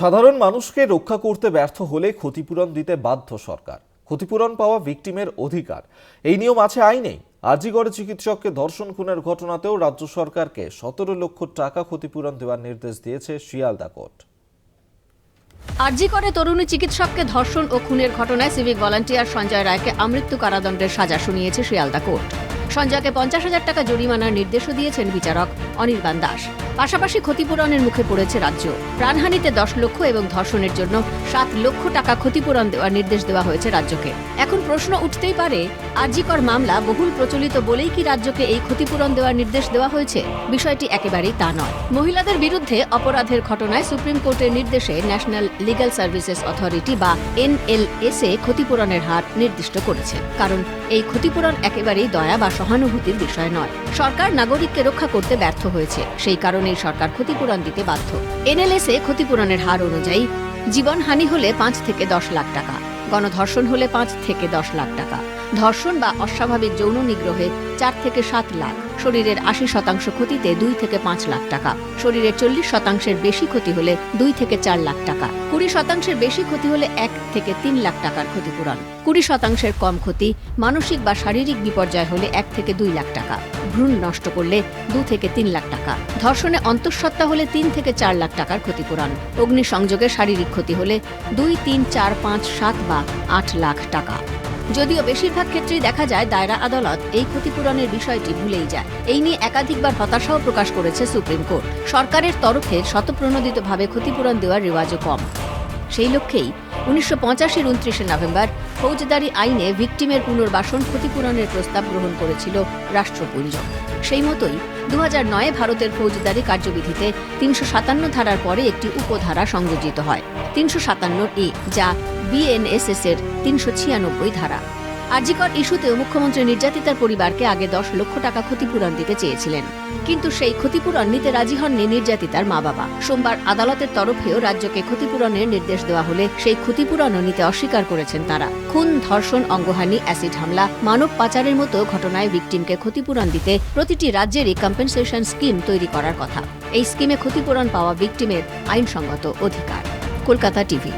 সাধারণ মানুষকে রক্ষা করতে ব্যর্থ হলে ক্ষতিপূরণ দিতে বাধ্য সরকার। ক্ষতিপূরণ পাওয়া ভিকটিমের অধিকার। এই নিয়ম আছে আইনেই। আরজিগড়ে চিকিৎসককে ধর্ষণ খুনের ঘটনাতেও রাজ্য সরকারকে সতেরো লক্ষ টাকা ক্ষতিপূরণ দেওয়ার নির্দেশ দিয়েছে শিয়ালদা কোর্ট। আরজি করে তরুণী চিকিৎসককে ধর্ষণ ও খুনের ঘটনায় সিভিক ভলান্টিয়ার সঞ্জয় রায়কে আমৃত্যু কারাদণ্ডের সাজা শুনিয়েছে শিয়ালদা কোর্ট। সঞ্জয়কে পঞ্চাশ হাজার টাকা জরিমানার নির্দেশও দিয়েছেন বিচারক অনির্বাণ দাস। পাশাপাশি ক্ষতিপূরণের মুখে পড়েছে রাজ্য। প্রাণহানিতে দশ লক্ষ এবং ধর্ষণের জন্য সাত লক্ষ টাকা ক্ষতিপূরণ দেওয়ার নির্দেশ দেওয়া হয়েছে রাজ্যকে। এখন প্রশ্ন উঠতেই পারে আরজিকর মামলা বহুল প্রচলিত বলেই কি রাজ্যকে এই ক্ষতিপূরণ দেওয়ার নির্দেশ দেওয়া হয়েছে? বিষয়টি একেবারেই তা নয়। মহিলাদের বিরুদ্ধে অপরাধের ঘটনায় সুপ্রিম কোর্টের নির্দেশে ন্যাশনাল লিগ্যাল সার্ভিসেস অথরিটি বা এনএলএস এ ক্ষতিপূরণের হার নির্দিষ্ট করেছে। কারণ এই ক্ষতিপূরণ একেবারেই দয়া বা সহানুভূতির বিষয় নয়। সরকার নাগরিককে রক্ষা করতে ব্যর্থ হয়েছে। সেই কারণেই সরকার ক্ষতিপূরণ দিতে বাধ্য। এনএলএস এ ক্ষতিপূরণের হার অনুযায়ী জীবনহানি হলে পাঁচ থেকে দশ লাখ টাকা, গণধর্ষণ হলে পাঁচ থেকে দশ লাখ টাকা, ধর্ষণ বা অস্বাভাবিক যৌন নিগ্রহে চার থেকে সাত লাখ, শরীরের আশি শতাংশ ক্ষতিতে দুই থেকে পাঁচ লাখ টাকা শরীরের চল্লিশ শতাংশের বেশি ক্ষতি হলে দুই থেকে চার লাখ টাকা। কুড়ি শতাংশের বেশি ক্ষতি হলে এক থেকে তিন লাখ টাকার ক্ষতিপূরণ। কুড়ি শতাংশের কম ক্ষতি মানসিক বা শারীরিক বিপর্যয় হলে এক থেকে দুই লাখ টাকা। ভ্রূণ নষ্ট করলে দু থেকে তিন লাখ টাকা। ধর্ষণে অন্তঃসত্ত্বা হলে তিন থেকে চার লাখ টাকার ক্ষতিপূরণ। অগ্নিসংযোগে শারীরিক ক্ষতি হলে দুই, তিন, চার, পাঁচ, সাত বা আট লাখ টাকা। যদিও বেশিরভাগ ক্ষেত্রেই দেখা যায় দায়রা আদালত এই ক্ষতিপূরণের বিষয়টি ভুলেই যায়। এই নিয়ে একাধিকবার হতাশাও প্রকাশ করেছে সুপ্রিম কোর্ট। সরকারের তরফে শতপ্রণোদিতভাবে ক্ষতিপূরণ দেওয়ার রেওয়াজও কম। সেই লক্ষ্যেই উনিশশো পঁচাশির উনত্রিশে নভেম্বর ফৌজদারি আইনে ভিকটিমের পুনর্বাসন ক্ষতিপূরণের প্রস্তাব গ্রহণ করেছিল রাষ্ট্রপুঞ্জ। সেই মতোই দু নয়ে ভারতের ফৌজদারি কার্যবিধিতে তিনশো সাতান্ন ধারার পরে একটি উপধারা সংযোজিত হয়। তিনশো সাতান্ন এ, যা বিএনএসএস এর তিনশো ছিয়ানব্বই ধারা। আরজিকর ইস্যুতেও মুখ্যমন্ত্রী নির্যাতিতার পরিবারকে আগে দশ লক্ষ টাকা ক্ষতিপূরণ দিতে চেয়েছিলেন। কিন্তু সেই ক্ষতিপূরণ নিতে রাজি হননি নির্যাতিতার মা বাবা। সোমবার আদালতের তরফেও রাজ্যকে ক্ষতিপূরণের নির্দেশ দেওয়া হলে সেই ক্ষতিপূরণও নিতে অস্বীকার করেছেন তারা। খুন, ধর্ষণ, অঙ্গহানি, অ্যাসিড হামলা, মানব পাচারের মতো ঘটনায় ভিকটিমকে ক্ষতিপূরণ দিতে প্রতিটি রাজ্যেরই কম্পেনসেশন স্কিম তৈরি করার কথা। এই স্কিমে ক্ষতিপূরণ পাওয়া ভিকটিমের আইনসঙ্গত অধিকার। কলকাতা টিভি।